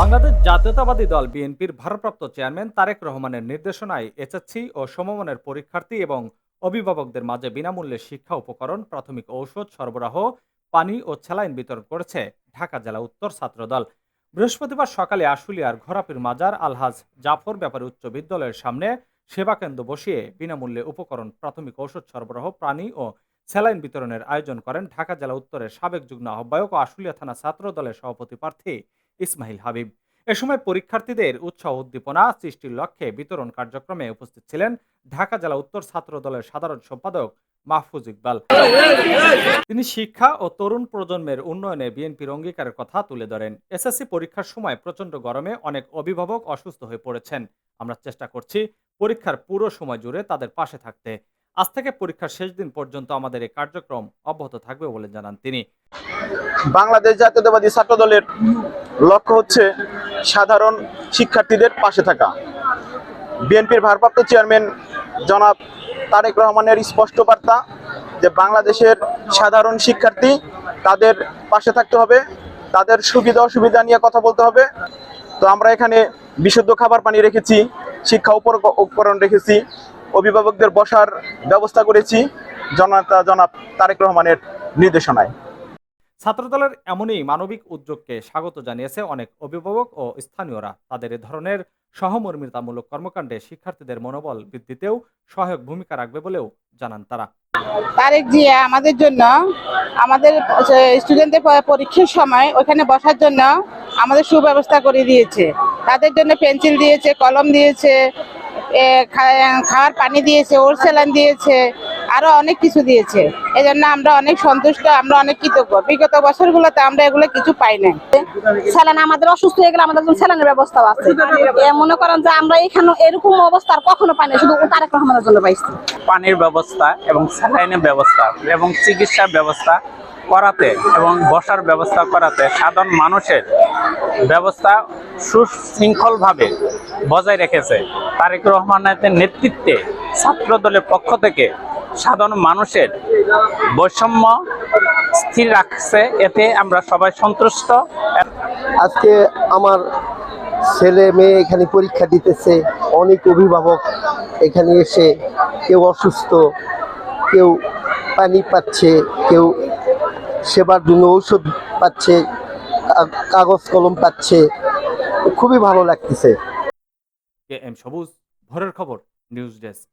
বাংলাদেশ জাতীয়তাবাদী দল বিএনপির ভারপ্রাপ্ত চেয়ারম্যান তারেক রহমানের নির্দেশনায় এসএসসি ও সমমানের পরীক্ষার্থী এবং অভিভাবকদের মাঝে বিনামূল্যে শিক্ষা উপকরণ, প্রাথমিক ঔষধ, সরবরাহ, পানি ও স্যালাইন বিতরণ করেছে ঢাকা জেলা উত্তর ছাত্রদল। বৃহস্পতিবার সকালে আশুলিয়ার ঘোরাপির মাজার আলহাজ জাফর ব্যাপারী উচ্চ বিদ্যালয়ের সামনে সেবা কেন্দ্র বসিয়ে বিনামূল্যে উপকরণ, প্রাথমিক ঔষধ, সরবরাহ প্রাণী ও স্যালাইন বিতরণের আয়োজন করেন ঢাকা জেলা উত্তরের সাবেক যুগ্ম আহ্বায়ক ও আশুলিয়া থানা ছাত্র দলের সভাপতি প্রার্থী ইসমাইল হাবিব। এ সময় পরীক্ষার্থীদের উৎসাহ উদ্দীপনা সৃষ্টির লক্ষ্যে বিতরণ কার্যক্রমে উপস্থিত ছিলেন ঢাকা জেলা উত্তর ছাত্র দলের সাধারণ সম্পাদক মাহফুজ ইকবাল। তিনি শিক্ষা ও তরুণ প্রজন্মের উন্নয়নে বিএনপির অঙ্গীকারের কথা তুলে ধরেন। এসএসসি পরীক্ষার সময় প্রচণ্ড গরমে অনেক অভিভাবক অসুস্থ হয়ে পড়েছেন। আমরা চেষ্টা করছি পরীক্ষার পুরো সময় জুড়ে তাদের পাশে থাকতে। আজ থেকে পরীক্ষার শেষ দিন পর্যন্ত আমাদের এই কার্যক্রম অব্যাহত থাকবে বলে জানান তিনি। বাংলাদেশ জাতীয়তাবাদী ছাত্র দলের লক্ষ্য হচ্ছে সাধারণ শিক্ষার্থীদের পাশে থাকা। বিএনপির ভারপ্রাপ্ত চেয়ারম্যান জনাব তারেক রহমানের স্পষ্ট বার্তা যে বাংলাদেশের সাধারণ শিক্ষার্থী তাদের পাশে থাকতে হবে, তাদের সুবিধা অসুবিধা নিয়ে কথা বলতে হবে। তো আমরা এখানে বিশুদ্ধ খাবার পানি রেখেছি, শিক্ষা উপকরণ রেখেছি অভিভাবকদের বসার ব্যবস্থা করেছি জনতা জনাব তারেক রহমানের নির্দেশনায়। ছাত্রদলের এমনই মানবিক উদ্যোগকে স্বাগত জানিয়েছে অনেক অভিভাবক ও স্থানীয়রা। তাদের এ ধরনের সহমর্মিতামূলক কর্মকাণ্ডে শিক্ষার্থীদের মনোবল বৃদ্ধিতেও সহায়ক ভূমিকা রাখবে বলেও জানান তারা। তারেক জিয়া আমাদের জন্য আমাদের স্টুডেন্টদের পরীক্ষার সময় ওখানে বসার জন্য আমাদের সুব্যবস্থা করে দিয়েছে। তাদের জন্য পেন্সিল দিয়েছে কলম দিয়েছে খাওয়ার পানি দিয়েছে ওর স্যালান দিয়েছে আরও অনেক কিছু দিয়েছে। এই জন্য আমরা অনেক সন্তুষ্ট আমরা অনেক কৃতজ্ঞ। বিগত বছরগুলোতে আমরা এগুলো কিছু পাই নাই। স্যালান আমাদের অসুস্থ হয়ে গেলে আমাদের জন্য স্যালানের ব্যবস্থাও আছে। মনে করেন যে আমরা এখানে এরকম অবস্থা আর কখনো পাইনি শুধু তারেক রহমানের জন্য পাইছি। পানির ব্যবস্থা এবং স্যালাইনের ব্যবস্থা এবং চিকিৎসার ব্যবস্থা করাতে এবং বসার ব্যবস্থা করাতে সাধারণ মানুষের ব্যবস্থা সুশৃঙ্খলভাবে বজায় রেখেছে। তারেক রহমানের নেতৃত্বে ছাত্র দলের পক্ষ থেকে সাধারণ মানুষের বৈষম্য স্থির রাখছে। এতে আমরা সবাই সন্তুষ্ট। আজকে আমার ছেলে মেয়ে এখানে পরীক্ষা দিতেছে। অনেক অভিভাবক এখানে এসে কেউ অসুস্থ, কেউ পানি পাচ্ছে, কেউ সেবার জন্য ঔষধ পাচ্ছে, কাগজ কলম পাচ্ছে। খুবই ভালো লাগতেছে। কে এম সবুজ ভোরের খবর নিউজ ডেস্ক।